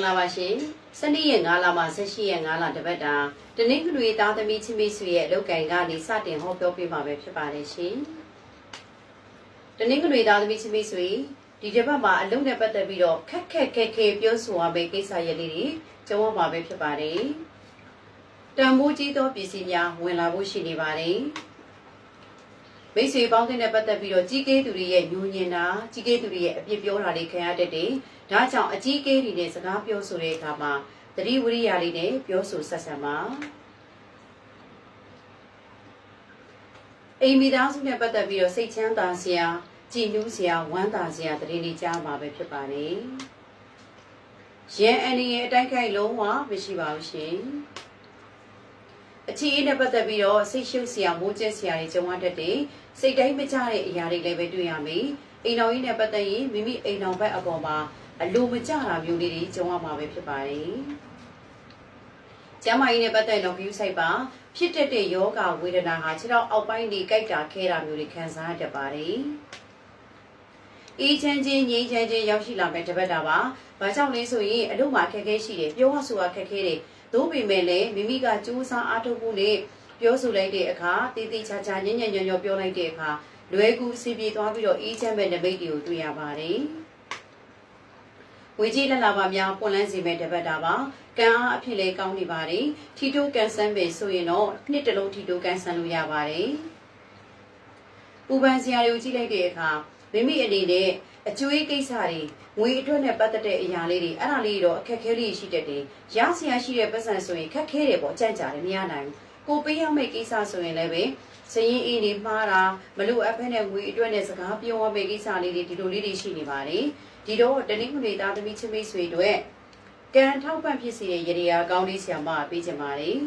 င်္ဂလာပါရှင်စနေရက်9လမှ18ရက်9လတပတ်တာတနင်္ဂနွေသားသမီးချင်းမိတ်ဆွေရဲ့အလုပ်ကိုင်ကနေစတင်ဟောပြောပေးမှာပဲဖြစ်ပါတယ်ရှင်တနင်္ဂနွေသားသမီးချင်းမိတ်ဆွေဒီတစ်ပတ်မှာအလုပ်နဲ့ပတ်သက်ပြီးတော့ခက်ခက်ခဲခဲပြောဆိုရမယ့်ကိစ္စရပ်လေးတွေကြုံရမှာပဲဖြစ်ပါတယ်တန်ဖိုးကြီးသောပစ္စည်းများဝင်လာဖို့ရှိနေပါတယ်မိတ်ဆွေပေါင်းတဲ့ပတ်သက်ပြီးတော့ကြီးကေးသူတွေရဲ့ညှို့ညင်တာကြီးကေးသူတွေရဲ့အပြစ်ပြောတာတွေခံရတတ်တယ်။ ဒါကြောင့်အကြီးကေးတွေနဲ့စကားပြောဆိုတဲ့အခါမှာသတိဝိရိယလေးနဲ့ပြောဆိုဆက်ဆံပါ။အိမ်မိသားစုနဲ့ပတ်သက်ပြီးတော့စိတ်ချမ်းသာစရာကြည်နူးစရာဝမ်းသာစရာသတိလေးကြားမှာပဲဖြစ်ပါလေ။ရန်အန်ဒီရဲ့အတိုင်းခိုက်လုံးဝမရှိပါဘူးရှင်။အချီအေးနဲ့ပတ်သက်ပြီးတော့စိတ်ရှုပ်စရာမိုးကျက်စရာတွေကြုံရတတ်တယ်စိတ်တိုင်းမကြတဲ့အရာတွေလည်းပဲတွေ့ရမယ်အိမ်တော်ကြီးနဲ့ပတ်သက်ရင်မိမိအိမ်တော်ဘက်အပေါ်မှာ အလိုမကျတာမျိုးလေးတွေကြုံရမှာပဲဖြစ်ပါတယ်ကျမ်းမာရေးနဲ့ပတ်သက်တော့ view site ပါဖြစ်တတ်တဲ့ယောဂဝေဒနာဟာခြေထောက်အောက်ပိုင်းတွေကြိုက်တာခဲတာမျိုးတွေခံစားရတတ်ပါတယ်အေးချမ်းချင်းငြိမ်းချမ်းချင်းရောက်ရှိလာမဲ့တပတ်တာပါ။ဘာကြောင့်လဲဆိုရင်အလုပ်မှာအခက်အခဲရှိတယ်။ပြောရဆိုတာအခက်အခဲတွေသို့ပေမဲ့လည်းမိမိကကြိုးစားအားထုတ်ဖို့နဲ့ပြောဆိုလိုက်တဲ့အခါတည်တည်ချာချာညံ့ညံ့ညော်ညော်ပြောလိုက်တဲ့အခါလွယ်ကူစီပြေသွားပြီးတော့အေးချမ်းမဲ့နမိတ်တွေကိုတွေ့ရပါတယ်။ ဝေကြီးလက်လာပါများပွန်လန်းစီမဲ့တပတ်တာပါ။ကံအားအဖြစ်လဲကောင်းနေပါတယ်။ထီတိုးကန်ဆန်းပဲဆိုရင်တော့နှစ်တလုံးထီတိုးကန်ဆန်းလို့ရပါတယ်။ပူပန်စရာတွေကိုကြည့်လိုက်တဲ့အခါမိမိအနေနဲ့အကျွေးကိစ္စတွေငွေအတွက်နဲ့ပတ်သက်တဲ့အရာလေးတွေအဲ့ဒါလေးတော့အခက်ခဲလေးရှိတတ်တယ်။ရစရာရှိတဲ့ပတ်စံဆိုရင်ခက်ခဲတယ်ပေါ့အကြံကြတယ်မရနိုင်ဘူး။ကိုပေးရမယ့်ကိစ္စဆိုရင်လည်းပဲစရင်အေးနေမှားတာမလို့အဖက်နဲ့ငွေအတွက်နဲ့စကားပြောရမယ့်ကိစ္စလေးတွေဒီလိုလေးတွေရှိနေပါတယ်။ ဒီတော့တနင်္ဂနွေသားသမီးချင်းမိတ်ဆွေတို့ကံထောက်ပံ့ဖြစ်စေတဲ့ရေရာကောင်းလေးဆရာမပေးချင်ပါတယ်။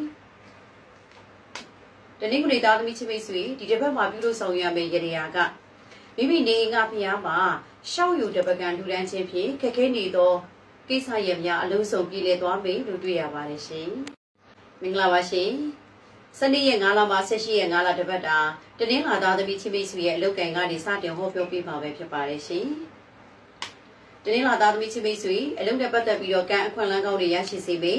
တနင်္ဂနွေသားသမီးချင်းမိတ်ဆွေဒီတစ်ပတ်မှာပြုလို့ဆောင်ရမယ့်ရေရာကမိမိနေငါဖျားမှာရှောက်ယူတပကံလူတန်းချင်းဖြင့်ခက်ခဲနေသောကိစ္စရပ်များအလုံးစုံပြည်လည်သွားမယ်လို့တွေ့ရပါတယ်ရှင်။မင်္ဂလာပါရှင်။စနေရက်9လမှ18ရက်9လတပတ်တာတနင်္လာသားသမီးချင်းမိတ်ဆွေရဲ့အလုပ်ကိုင်ကနေစတင်ဟောပြောပေးမှာပဲဖြစ်ပါတယ်ရှင်။ တနင်္လာသားသမီးချင်းမိတ်ဆွေအလုပ်နဲ့ပတ်သက်ပြီးတော့ကံအခွင့်အလမ်းကောင်းတွေရရှိစေပေ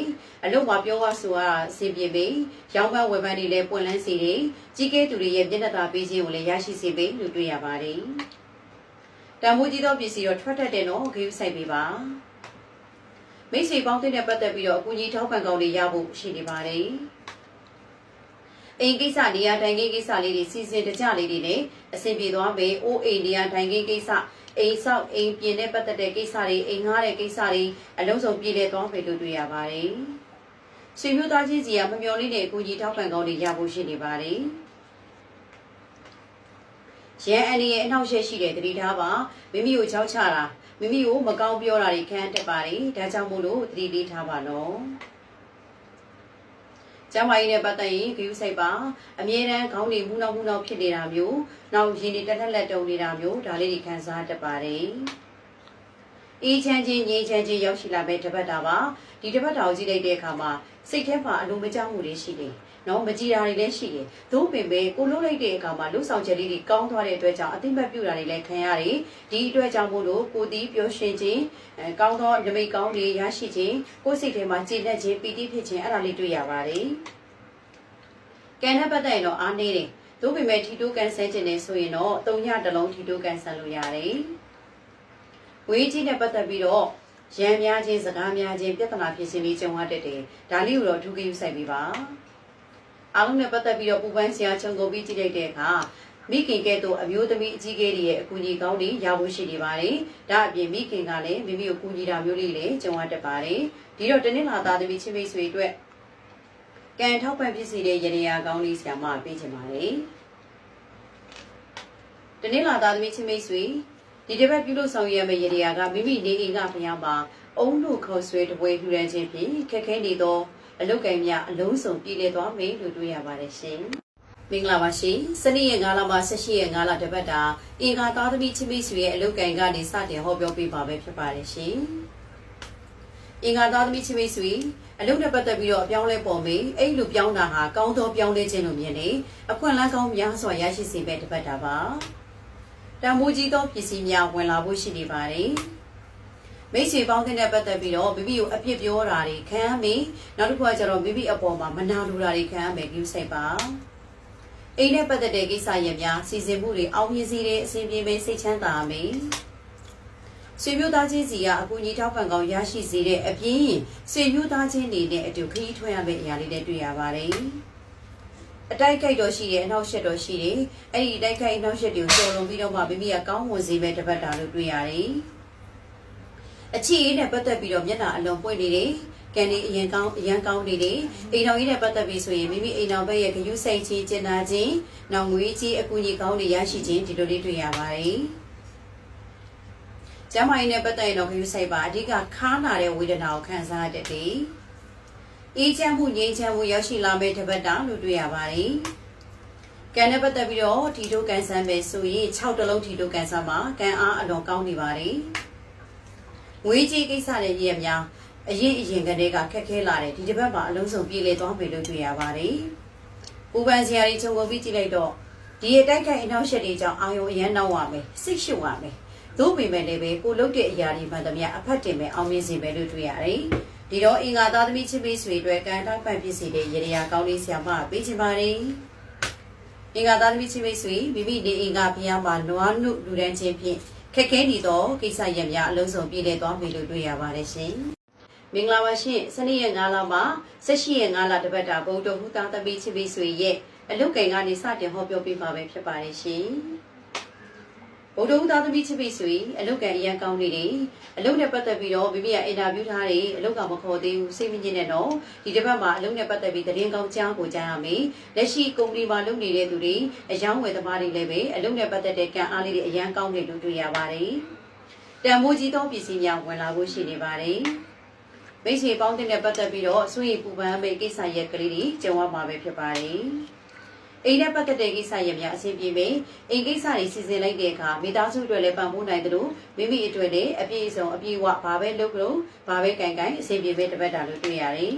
အလုပ်မှာပြောရဆိုရအဆင်ပြေပေရောင်းပန်းဝယ်ပန်းတွေလည်းပွင့်လန်းစေတယ်ကြီးကဲသူတွေရဲ့မျက်နှာသာပေးခြင်းကိုလည်းရရှိစေပေလို့တွေ့ရပါတယ်။တန်ဖိုးကြီးသောပစ္စည်းတော့ထွက်တတ်တဲ့နော်ဂရုစိုက်ပေးပါ။မိတ်ဆွေပေါင်းတဲ့ပတ်သက်ပြီးတော့အကူကြီးထောက်ပံ့ကောင်းတွေရဖို့ရှိနေပါတယ်။အိမ်ကိစ္စနေရာထိုင်ခင်းကိစ္စလေးတွေစီစဉ်တကြလေးတွေနဲ့အဆင်ပြေသွားပေအိုးအိမ်နေရာထိုင်ခင်းကိစ္စ အိမ်ဆောက်အိမ်ပြင်တဲ့ပတ်သက်တဲ့ကိစ္စတွေအိမ်ငှားတဲ့ကိစ္စတွေအလုံးစုံပြည်လည်သွားပြီလို့တွေ့ရပါတယ်။ဆွေမျိုးသားချင်းစီကမမျော်လင့်တဲ့အကူကြီးထောက်ပံ့ကောင်းတွေရဖို့ရှိနေပါတယ်။ရန်အန်ဒီရဲ့အနောက်ရှက်ရှိတဲ့တတိထားပါမိမိကိုချောက်ချတာမိမိကိုမကောင်းပြောတာတွေခံတတ်ပါတယ်ဒါကြောင့်မို့လို့တတိလေးထားပါနော် ကျမကြီးနဲ့ပတ်သက်ရင်ဂရုစိုက်ပါအမြဲတမ်းခေါင်းတွေမူနောက်မူနောက်ဖြစ်နေတာမျိုးနောက်ရင်တွေတက်တက်လက်တုံနေတာမျိုးဒါလေးတွေခံစားတတ်ပါတယ်အေးချမ်းချင်းငြိမ်းချမ်းချင်းရောက်ရှိလာမဲ့တပတ်တာပါဒီတပတ်တာကိုကြည့်လိုက်တဲ့အခါမှာစိတ်ထဲမှာအလိုမကြောက်မှုတွေရှိတယ် နော်မကြည်တာတွေလည်းရှိတယ်သို့ပင်ပဲကိုလုံးလိုက်တဲ့အခါမှာလှုပ်ဆောင်ချက်လေးတွေကောင်းသွားတဲ့အတွက်ကြောင့်အသိမတ်ပြုတာတွေလည်းခံရတယ်ဒီအတွက်ကြောင့်မို့လို့ကိုတီးပျော်ရွှင်ခြင်းအဲကောင်းသောဓမိတ်ကောင်းတွေရရှိခြင်းကိုယ်စိတ်ထဲမှာကြည်လက်ခြင်းပီတိဖြစ်ခြင်းအဲ့ဒါလေးတွေ့ရပါတယ်ကံနဲ့ပတ်သက်ရင်တော့အားနေတယ်သို့ပေမဲ့ထီတိုးကန်ဆယ်ခြင်းနဲ့ဆိုရင်တော့၃ညတလုံးထီတိုးကန်ဆယ်လို့ရတယ်ဝေးကြီးနဲ့ပတ်သက်ပြီးတော့ရံများခြင်းစကားများခြင်းပြဿနာဖြစ်ခြင်းလေးကြုံရတတ်တယ်ဒါလေးကိုတော့ဒုက္ခယူဆိုင်ပြီးပါ အားလုံးနဲ့ပတ်သက်ပြီးတော့ပူပန်းစရာခြုံကုန်ပြီးကြည့်လိုက်တဲ့အခါမိခင်ကဲ့သို့အမျိုးသမီးအကြီးကဲတွေရဲ့အကူအညီကောင်းတွေရဖို့ရှိနေပါတယ်။ဒါအပြင်မိခင်ကလည်းမိမိကိုကူညီတာမျိုးလေးလည်းကြုံရတတ်ပါတယ်။ဒီတော့တနင်္လာသားသမီးချင်းမိတ်ဆွေအတွက်ကံထောက်ပံ့ဖြစ်စေတဲ့ရရကောင်းလေးဆရာမပေးချင်ပါတယ်။တနင်္လာသားသမီးချင်းမိတ်ဆွေဒီတစ်ပတ်ပြုလို့ဆောင်ရွက်မယ့်ရရကမိမိနေအိမ်ကဖျားမှာအုံလို့ခေါ်ဆွဲတပွဲထူရန်ခြင်းဖြင့်ခက်ခဲနေသော အလုတ်ကံများအလုံးစုံပြည်လည်သွားမယ်လို့တွေ့ရပါတယ်ရှင်။မင်္ဂလာပါရှင်။စနေရက်9လမှ18ရက်9လတပတ်တာအင်္ဂါသားသမီးချင်းမိတ်ဆွေရဲ့အလုတ်ကံကနေစတင်ဟောပြောပေးပါပဲဖြစ်ပါတယ်ရှင်။အင်္ဂါသားသမီးချင်းမိတ်ဆွေအလုတ်နဲ့ပတ်သက်ပြီးတော့အပြောင်းလဲပေါ်မေးအဲ့လိုပြောင်းတာဟာကောင်းသောပြောင်းလဲခြင်းလို့မြင်နေအခွင့်အလမ်းကောင်းများစွာရရှိစေမဲ့တပတ်တာပါ။တန်ဖိုးကြီးသောပစ္စည်းများဝင်လာဖို့ရှိနေပါတယ်။ မိတ်ဆွေပေါင်းတဲ့ပတ်သက်ပြီးတော့မိမိကိုအပြစ်ပြောတာတွေခံရမယ်နောက်တစ်ခုကကျတော့မိမိအပေါ်မှာမနာလိုတာတွေခံရမယ်ကြည့်စိတ်ပါအိမ်နဲ့ပတ်သက်တဲ့ကိစ္စရပ်များစီစဉ်မှုတွေအောင်မြင်စေတဲ့အစဉ်ပြေပဲစိတ်ချမ်းသာရမယ်ဆွေမျိုးသားချင်းစီကအကူအညီထောက်ပံ့ကောင်းရရှိစေတဲ့အပြင်ဆွေမျိုးသားချင်းတွေနဲ့အတူခရီးထွက်ရမယ့်အရာလေးတွေတွေ့ရပါတယ်အတိုက်ခိုက်တော့ရှိတယ်အနောက်ရှက်တော့ရှိတယ်အဲ့ဒီအတိုက်ခိုက်အနောက်ရှက်တွေကိုကျော်လွန်ပြီးတော့မှမိမိကကောင်းမွန်စေမဲ့တပတ်တာလို့တွေ့ရတယ် အချစ်ရေးနဲ့ပတ်သက်ပြီးတော့မျက်နှာအလုံးပွင့်နေတယ်ကန်ဒီအရင်ကောင်းအရင်ကောင်းနေတယ်အိမ်တော်ကြီးနဲ့ပတ်သက်ပြီးဆိုရင်မိမိအိမ်တော်ဘက်ရဲ့ဂရုစိုက်ခြင်းကျင်နာခြင်းနောက်ငွေကြီးအကူအညီကောင်းတွေရရှိခြင်းဒီလိုလေးတွေ့ရပါတယ်ကျမ်းမာရေးနဲ့ပတ်သက်ရင်တော့ဂရုစိုက်ပါအဓိကခါနာတဲ့ဝေဒနာကိုခံစားရတဲ့တည်းအေးချမ်းမှုငြိမ်းချမ်းမှုရောက်ရှိလာမယ့်တပတ်တာလို့တွေ့ရပါတယ်။ကံနဲ့ပတ်သက်ပြီးတော့ထီတိုးကန်ဆန်းပဲဆိုရင်6တလုံးထီတိုးကန်ဆန်းမှာကံအားအလွန်ကောင်းနေပါတယ်။ ငွေကြီးကိစ္စတွေကြီးအများအရင်အရင်ကတည်းကခက်ခဲလာတယ်ဒီတစ်ပတ်မှာအလုံးစုံပြေလည်သွားပြီလို့တွေ့ရပါတယ်။ဥပန်စရာကြီးခြုံငုံပြီးကြည့်လိုက်တော့ဒီအတိုက်ခိုက်အနောက်ရှက်တွေကြောင့်အာယုံအရန်နောက်ရမယ်စိတ်ရှုပ်ရမယ်။သို့ပေမဲ့လည်းပဲကိုလုတ်တဲ့အရာတွေမှန်သမျှအဖတ်တင်မဲ့အောင်မြင်စေမယ်လို့တွေ့ရတယ်။ဒီတော့အင်္ဂါသားသမီးချစ်ပေးဆွေအတွက်ကံတောက်ပံ့ဖြစ်စေတဲ့ရေရာကောင်းလေးဆရာမပေးချင်ပါတယ်။အင်္ဂါသားသမီးချစ်ပေးဆွေမိမိနေအင်္ဂါဖျားမှာနွားနုလူတန်းချင်းဖြင့် ခက်ခဲနေသောကိစ္စရပ်များအလုံးစုံပြည့်လည်သွားပြီလို့တွေ့ရပါတယ်ရှင်။မင်္ဂလာပါရှင်။စနေရက်9လမှာ18ရက်9လတပတ်တာဗုဒ္ဓဟူသားသမီးချစ်ပေးဆွေရဲ့အလုတ်ကင်ကနေစတင်ဟောပြောပေးမှာပဲဖြစ်ပါတယ်ရှင်။ ဗုဒ္ဓဦးသားသမီးချစ်ပြီဆိုရင်အလုတ်ကန်အရန်ကောင်းနေတယ်အလုတ်နဲ့ပတ်သက်ပြီးတော့မိမိကအင်တာဗျူးထားတယ်အလုတ်ကမခေါ်သေးဘူးစိတ်မညစ်နဲ့တော့ဒီတစ်ပတ်မှာအလုတ်နဲ့ပတ်သက်ပြီးသတင်းကောင်းကြားကိုကြားရမယ်လက်ရှိကုမ္ပဏီမှာလုပ်နေတဲ့သူတွေအယောင်းဝယ်သမားတွေလည်းပဲအလုတ်နဲ့ပတ်သက်တဲ့ကံအားလေးတွေအရန်ကောင်းတယ်လို့တွေ့ရပါတယ်တန်မိုးကြီးသောပစ္စည်းများဝင်လာဖို့ရှိနေပါတယ်မိတ်ဆွေပေါင်းတဲ့ပတ်သက်ပြီးတော့ဆွေပူပန်းမယ့်ကိစ္စရက်ကလေးတွေကြုံရမှာပဲဖြစ်ပါတယ် အိမ်နဲ့ပတ်သက်တဲ့ကိစ္စရပ်များအဆင်ပြေမယ်။အိမ်ကိစ္စတွေစီစဉ်လိုက်တဲ့အခါမိသားစုအတွက်လည်းပံ့ပိုးနိုင်သလိုမိမိအတွက်လည်းအပြည့်အစုံအပြည့်အဝဘာပဲလုပ်လို့ဘာပဲကင်ကင်အဆင်ပြေပဲတပတ်တာလို့တွေ့ရတယ်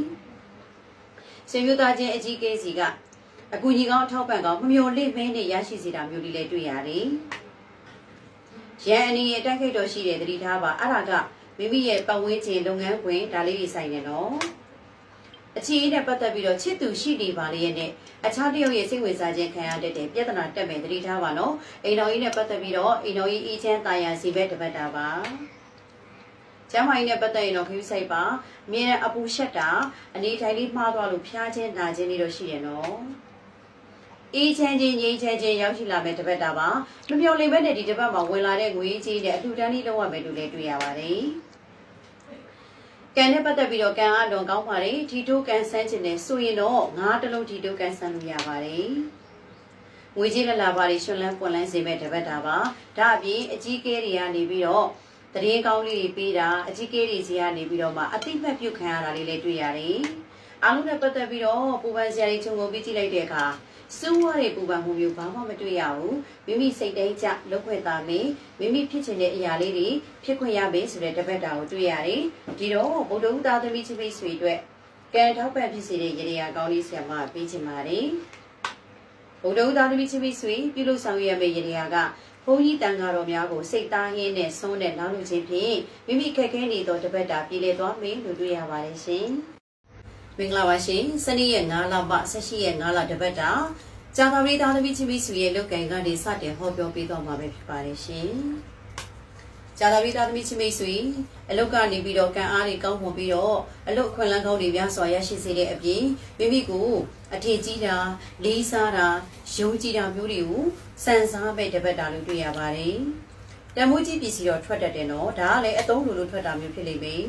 ။ဆွေမျိုးသားချင်းအကြီးကဲစီကအကူကြီးကောင်းအထောက်ပံ့ကောင်းမမျော်လင့်မင်းနဲ့ရရှိစေတာမျိုးလေးလည်းတွေ့ရတယ်။ရန်အနေရဲ့တိုက်ခိုက်တော်ရှိတဲ့သတိထားပါအဲ့ဒါကမိမိရဲ့ပတ်ဝန်းကျင်လုပ်ငန်းခွင်ဒါလေးတွေဆိုင်နေနော်။ အခြေအနေနဲ့ပတ်သက်ပြီးတော့ချစ်သူရှိနေပါလေရဲ့နဲ့အခြားတယောက်ရဲ့စိတ်ဝင်စားခြင်းခံရတဲ့ပြဿနာတက်မယ်တတိထားပါနော်အိမ်တော်ကြီးနဲ့ပတ်သက်ပြီးတော့အိမ်တော်ကြီးအေးချမ်းတာယာစီဘက်တပတ်တာပါကျမ်းမာရေးနဲ့ပတ်သက်ရင်တော့ခရူးဆိုင်ပါအမြဲတမ်းအပူရှက်တာအနေထိုင်လေးမှားသွားလို့ဖျားခြင်းနာခြင်းတွေတော့ရှိတယ်နော်အေးချမ်းခြင်းငြိမ်းချမ်းခြင်းရောက်ရှိလာမဲ့တပတ်တာပါမပြောလိမ့်ပဲနဲ့ဒီတပတ်မှာဝင်လာတဲ့ငွေကြီးနဲ့အထူးတန်းလေးလောက်ရမယ်လို့လည်းတွေ့ရပါတယ် ကံနဲ့ပတ်သက်ပြီးတော့ကံအလွန်ကောင်းပါတယ်ဒီတိုးကံဆန်းခြင်းနဲ့ဆိုရင်တော့ငါးတလုံးဒီတိုးကံဆန်းလို့ရပါတယ်ငွေကြီးလလာပါတွေရှင်လန်းပွန်လန်းစေမဲ့တပတ်တာပါဒါအပြင်အကြီးကဲတွေကနေပြီးတော့တရင်ကောင်းလေးတွေပေးတာအကြီးကဲတွေစီကနေပြီးတော့မှအတိမတ်ပြုတ်ခံရတာလေးလည်းတွေ့ရတယ်အားလုံးနဲ့ပတ်သက်ပြီးတော့ပူပန်စရာတွေခြုံငုံပြီးကြည့်လိုက်တဲ့အခါ စူးဝါးတဲ့ပူပန်မှုမျိုးဘာမှမတွေ့ရဘူးမိမိစိတ်တိုင်းကြလောက်ခွင့်သားမင်းမိမိဖြစ်ချင်တဲ့အရာလေးတွေဖြစ်ခွင့်ရမယ်ဆိုတဲ့တပတ်တာကိုတွေ့ရတယ်ဒီတော့ဗုဒ္ဓဦးသားသမီးချင်းမိတ်ဆွေအတွက်ကံထောက်ပံ့ဖြစ်စေတဲ့ရေရာကောင်းလေးဆရာမပေးချင်ပါတယ်ဗုဒ္ဓဦးသားသမီးချင်းမိတ်ဆွေပြုလို့ဆောင်ရွက်ရမယ့်ရေရာကဘုန်းကြီးတန်ဃာတော်များကိုစိတ်သားရင်းနဲ့ဆုံးတဲ့နောက်လူချင်းဖြင့်မိမိခက်ခဲနေသောတပတ်တာပြည်လည်သွားမယ်လို့တွေ့ရပါတယ်ရှင် မင်္ဂလာပါရှင်စနေရက်9လမှ18ရက်9လတပတ်တာဂျာသာရီသားသမီးချင်းမိတ်ဆွေရဲ့လုပ်ကံကနေစတင်ဟောပြောပေးတော့မှာပဲဖြစ်ပါတယ်ရှင်ဂျာသာရီသားသမီးချင်းမိတ်ဆွေအလုတ်ကနေပြီးတော့ကံအားတွေကောင်းမွန်ပြီးတော့အလုတ်အခွင့်အလမ်းကောင်းတွေများစွာရရှိစေတဲ့အပြင်မိမိကိုအထင်ကြီးတာလေးစားတာယုံကြည်တာမျိုးတွေကိုစံစားမဲ့တပတ်တာလို့တွေ့ရပါတယ်တမိုးကြီးပစ္စည်းတော့ထွက်တတ်တယ်နော်ဒါကလည်းအသုံးလိုလိုထွက်တာမျိုးဖြစ်လိမ့်မယ်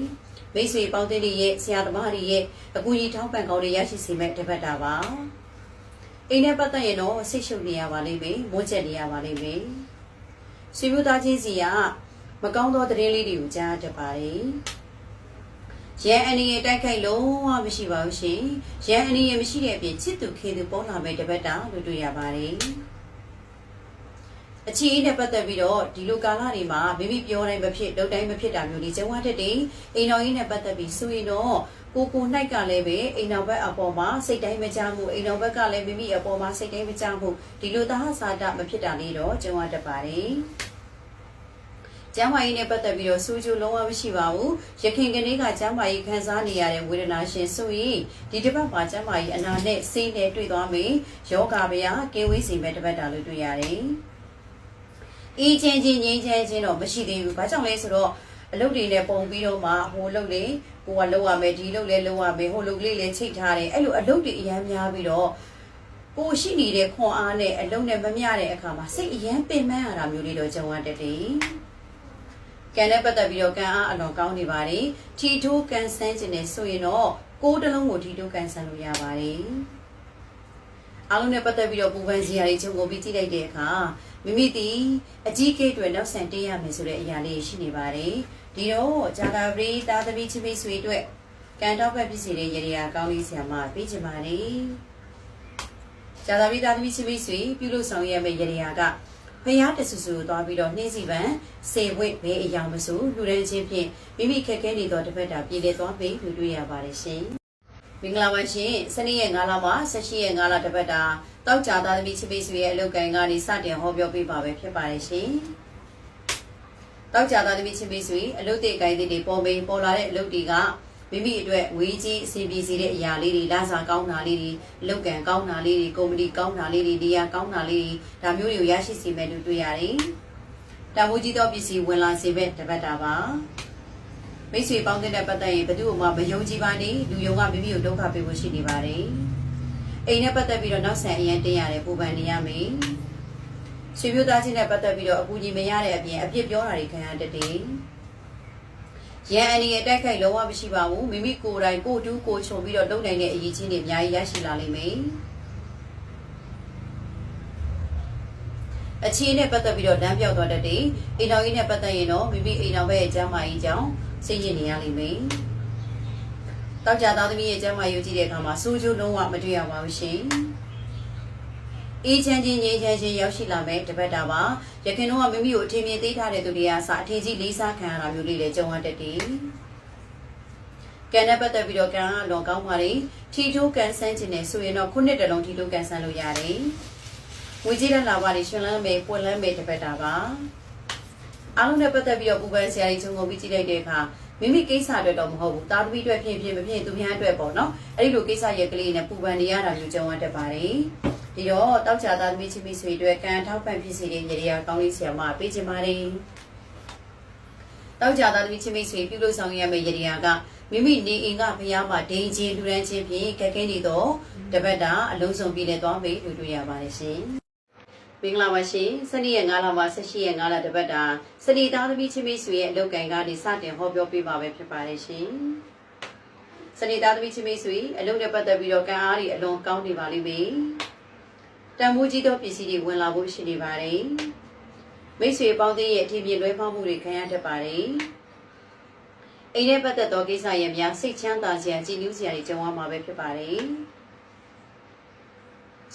မိတ်ဆွေပေါင်းသင်းတွေရဲ့ဆရာသမားတွေရဲ့အကူအညီထောက်ပံ့ကောင်းတွေရရှိစေမဲ့တပတ်တာပါအိမ်နဲ့ပတ်သက်ရင်တော့ဆိတ်ရှုပ်နေရပါလိမ့်မယ်မွန်းချက်နေရပါလိမ့်မယ်ဆွေမျိုးသားချင်းစီကမကောင်းသောသတင်းလေးတွေကိုကြားတတ်ပါတယ်ရန်အနေနဲ့တိုက်ခိုက်လုံးဝမရှိပါဘူးရှင်ရန်အနေနဲ့မရှိတဲ့အပြင်ချစ်သူခေသူပေါ်လာမဲ့တပတ်တာလို့တွေ့ရပါတယ် အချီးနဲ့ပတ်သက်ပြီးတော့ဒီလိုကာလတွေမှာမိမိပြောတိုင်းမဖြစ်လုပ်တိုင်းမဖြစ်တာမျိုးတွေကျဝတ်တဲ့တင်အိမ်တော်ကြီးနဲ့ပတ်သက်ပြီးဆိုရင်တော့ကိုကို၌ကလည်းပဲအိမ်တော်ဘက်အပေါ်မှာစိတ်တိုင်းမကြမှုအိမ်တော်ဘက်ကလည်းမိမိအပေါ်မှာစိတ်တိုင်းမကြမှုဒီလိုသဟဇာတမဖြစ်တာလေးတော့ကျဝတ်တတ်ပါတယ်ကျမ်းမာရေးနဲ့ပတ်သက်ပြီးတော့စူးကျူလုံးဝမရှိပါဘူးရခင်ကနေ့ကကျမ်းမာရေးခံစားနေရတဲ့ဝေဒနာရှင်ဆိုရင်ဒီတစ်ပတ်မှာကျမ်းမာရေးအနာနဲ့စိတ်နဲ့တွေ့သွားမယ်ယောဂဗျာကင်းဝေးစီမဲ့တစ်ပတ်တာလို့တွေ့ရတယ် အေးချင်းချင်းငြိမ်းချမ်းချင်းတော့မရှိသေးဘူးဘာကြောင့်လဲဆိုတော့အလုပ်တွေနဲ့ပုံပြီးတော့မှဟိုလုပ်လေကိုကလုပ်ရမယ်ဒီလုပ်လဲလုပ်ရမယ်ဟိုလုပ်လေးလည်းချိတ်ထားတယ်အဲ့လိုအလုပ်တွေအများများပြီးတော့ကိုရှိနေတဲ့ခွန်အားနဲ့အလုံးနဲ့မမျှတဲ့အခါမှာစိတ်အရန်ပင်ပန်းရတာမျိုးလေးတော့ကြုံရတတ်တယ်။ကံနဲ့ပတ်သက်ပြီးတော့ကံအားအလွန်ကောင်းနေပါတယ်။ထီထိုးကန်ဆန်းခြင်းနဲ့ဆိုရင်တော့ကိုယ်တစ်လုံးကိုထီထိုးကန်ဆန်းလို့ရပါတယ်။အားလုံးနဲ့ပတ်သက်ပြီးတော့ပူပန်စရာတွေခြုံငုံပြီးကြည့်လိုက်တဲ့အခါ မိမိဒီအကြီးကဲတွေနောက်ဆန်တေးရမယ်ဆိုတဲ့အရာလေးရှိနေပါတယ်။ဒီတော့ဂျာတာပရိသားသမီးချစ်မိတ်ဆွေတို့ကံတော့ဖက်ဖြစ်စေတဲ့ရေရာကောင်းလေးဆရာမပေးချင်ပါတယ်။ဇာတာပိသားသမီးချင်းမိတ်ဆွေပြုလို့ဆောင်ရမယ့်ရရာကဖယားတဆူဆူသွားပြီးတော့နှင်းစီပန်စေဝိတ်ဘဲအယောင်မဆိုလူရန်ချင်းဖြင့်မိမိခက်ခဲနေသောတစ်ဖက်တာပြည်လေသွားပြီးတွေ့တွေ့ရပါတယ်ရှင်မင်္ဂလာပါရှင်စနေရက်9လမှ18ရက်9လတစ်ပတ်တာ တောက်ကြသားသမီးချင်းမိတ်ဆွေရဲ့အလုပ်ကိုင်ကနေစတင်ဟောပြောပေးပါပဲဖြစ်ပါတယ်ရှင်တောက်ကြသားသမီးချင်းမိတ်ဆွေအလုပ်တွေကိုင်တွေပေါ်မေးပေါ်လာတဲ့အလုပ်တွေကမိမိအတွက်ဝေးကြီးအစီအပြေစီတဲ့အရာလေးတွေလာစာကောင်းတာလေးတွေလောက်ကံကောင်းတာလေးတွေကုမ္ပဏီကောင်းတာလေးတွေနေရာကောင်းတာလေးတွေဒါမျိုးတွေကိုရရှိစေမယ်လို့တွေ့ရတယ်။တန်ဖိုးကြီးသောပစ္စည်းဝင်လာစေမဲ့တပတ်တာပါ။မိတ်ဆွေပေါင်းတဲ့ပတ်သက်ရင်ဘယ်သူမှမယုံကြည်ပါနဲ့လူယုံကမိမိကိုဒုက္ခပေးဖို့ရှိနေပါတယ်။ အိမ်နဲ့ပတ်သက်ပြီးတော့နောက်ဆန်အရင်တင်ရတယ်ပူပန်နေရမယ်။ဆွေမျိုးသားချင်းနဲ့ပတ်သက်ပြီးတော့အကူအညီမရတဲ့အပြင်အပြစ်ပြောတာတွေခံရတတ်တယ်။ရန်အန်ဒီရဲ့တိုက်ခိုက်လုံးဝမရှိပါဘူးမိမိကိုယ်တိုင်ကိုတူးကိုခြုံပြီးတော့လုံနိုင်တဲ့အရေးချင်းတွေအများကြီးရရှိလာလိမ့်မယ်အခြေနဲ့ပတ်သက်ပြီးတော့လမ်းပြောက်သွားတတ်တယ်အိမ်တော်ကြီးနဲ့ပတ်သက်ရင်တော့မိမိအိမ်တော်ဘက်ရဲ့ကျမ်းမာရေးကြောင့်စိတ်ညစ်နေရလိမ့်မယ် တောက်ကြသားသမီးရဲ့ကျမ်းမာရေးကြည့်တဲ့အခါမှာစိုးကျိုးလုံးဝမတွေ့ရပါဘူးရှင်အေးချမ်းချင်းငြိမ်းချမ်းချင်းရောက်ရှိလာမယ်တပတ်တာပါရခင်တော့မိမိကိုအထင်မြင်သိထားတဲ့သူတွေကအစအထင်ကြီးလေးစားခံရတာမျိုးလေးလည်းကြုံရတတ်တယ်ကံနဲ့ပတ်သက်ပြီးတော့ကံကလွန်ကောင်းပါလေထီထိုးကန်ဆန်းခြင်းနဲ့ဆိုရင်တော့ခုနှစ်တလုံးထီထိုးကန်ဆန်းလို့ရတယ်ဝေကြီးတဲ့လာပါလေရှင်လန်းမေပွက်လန်းမေတပတ်တာပါအားလုံးနဲ့ပတ်သက်ပြီးတော့ပူပန်ဆရာကြီးချုံကုန်ပြီးကြည့်လိုက်တဲ့အခါ မိမိကိစ္စအတွက်တော့မဟုတ်ဘူးတာသမီအတွက်ဖြစ်ဖြစ်မဖြစ်သူများအတွက်ပေါ့နော်အဲ့ဒီလိုကိစ္စရဲ့ကလေးနဲ့ပူပန်နေရတာမျိုးကြုံရတတ်ပါတယ်ဒီတော့တောက်ချသားသမီးချင်းမိတ်ဆွေတွေကံထောက်ပံ့ဖြစ်စေတဲ့ရေရာကောင်းလေးဆရာမပေးချင်ပါတယ်တောက်ချသားသမီးချင်းမိတ်ဆွေပြုလို့ဆောင်ရမယ့်ရေရာကမိမိနေအိမ်ကဖျားမှာဒိန်ချင်းလူရန်ချင်းဖြင့်ကက်ခဲနေတော့တပတ်တာအလုံးစုံပြည်လဲသွားပြီတွေ့တွေ့ရပါတယ်ရှင် မင်္ဂလာပါရှင်စနေရက်9လမှ18ရက်9လတပတ်တာစနေသားသမီးချင်းမိတ်ဆွေရဲ့အလုပ်ကိုင်ကနေစတင်ဟောပြောပေးပါပဲဖြစ်ပါတယ်ရှင်စနေသားသမီးချင်းမိတ်ဆွေအလုပ်နဲ့ပတ်သက်ပြီးတော့ကံအားတွေအလွန်ကောင်းနေပါလိမ့်မယ်တန်ဖိုးကြီးသောပစ္စည်းတွေဝင်လာဖို့ရှိနေပါတယ်မိတ်ဆွေပေါင်းသင်းရဲ့အထင်မြင်လွဲဖောက်မှုတွေခံရတတ်ပါတယ်အိမ်နဲ့ပတ်သက်သောကိစ္စရပ်များစိတ်ချမ်းသာစရာကြည်နူးစရာတွေကြုံရမှာပဲဖြစ်ပါတယ်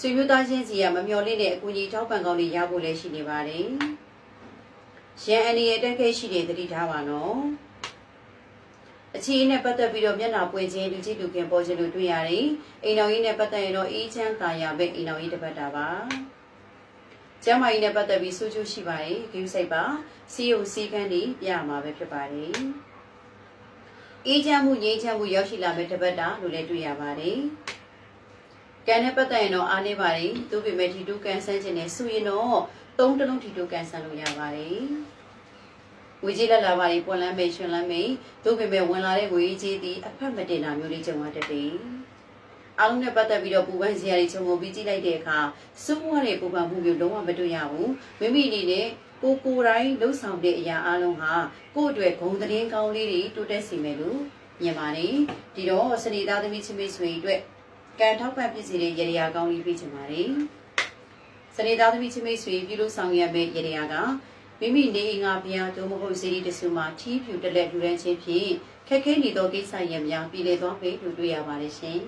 ဆွေမျိုးသားချင်းစီကမမျှော်လင့်တဲ့အကူအညီထောက်ပံ့ကောင်းတွေရဖို့လည်းရှိနေပါတယ်ရန်အနေရဲ့တက်ခဲရှိတဲ့သတိထားပါနော်အခြေအနေနဲ့ပတ်သက်ပြီးတော့မျက်နှာပွင့်ခြင်းလူကြည့်လူခင်ပေါ်ခြင်းလို့တွေ့ရတယ်။အိမ်တော်ကြီးနဲ့ပတ်သက်ရင်တော့အေးချမ်းသာယာပဲအိမ်တော်ကြီးတစ်ပတ်တာပါ။ကျမ်းမာရေးနဲ့ပတ်သက်ပြီးစူးကျူးရှိပါတယ်။ဂရုစိုက်ပါ။စီယုံစီကန်းတွေပြရမှာပဲဖြစ်ပါတယ်။အေးချမ်းမှုငြိမ်းချမ်းမှုရောက်ရှိလာမယ့်တစ်ပတ်တာလို့လည်းတွေ့ရပါတယ်။ ကံနဲ့ပတ်သက်ရင်တော့အားနေပါတယ်။သူ့ပေမဲ့ထီတူကန်ဆန်းခြင်းနဲ့ဆိုရင်တော့သုံးတလုံးထီတူကန်ဆန်းလို့ရပါတယ်။ဝေကြီးလက်လာပါရီပွန်လန်းမေရှင်လန်းမေတို့ပေမဲ့ဝင်လာတဲ့ဝေကြီးသည်အဖက်မတင်တာမျိုးလေးကြုံရတတ်တယ်။အားလုံးနဲ့ပတ်သက်ပြီးတော့ပူပန်စရာတွေခြုံငုံပြီးကြည့်လိုက်တဲ့အခါစိုးဝါတဲ့ပူပန်မှုမျိုးလုံးဝမတွေ့ရဘူး။မိမိအနေနဲ့ကိုကိုယ်တိုင်းလှုပ်ဆောင်တဲ့အရာအလုံးဟာကိုယ့်အတွက်ဂုဏ်သတင်းကောင်းလေးတွေတိုးတက်စေမယ်လို့မြင်ပါတယ်။ဒီတော့စနေသားသမီးချင်းမိတ်ဆွေအတွက် ကံထောက်ပံ့ဖြစ်စေတဲ့ရေရာကောင်းလေးပေးချင်ပါတယ်။စနေသားသမီးချင်းမိတ်ဆွေပြုလို့ဆောင်ရမယ့်ရေရာကမိမိနေအိမ်ကဘုရားတို့မဟုတ်စီရီတဆူမှာထီးဖြူတက်လက်လူရန်ချင်းဖြင့်ခက်ခဲနေသောကိစ္စရပ်များပြည်လေသွားပေလို့တွေ့ရပါတယ်ရှင်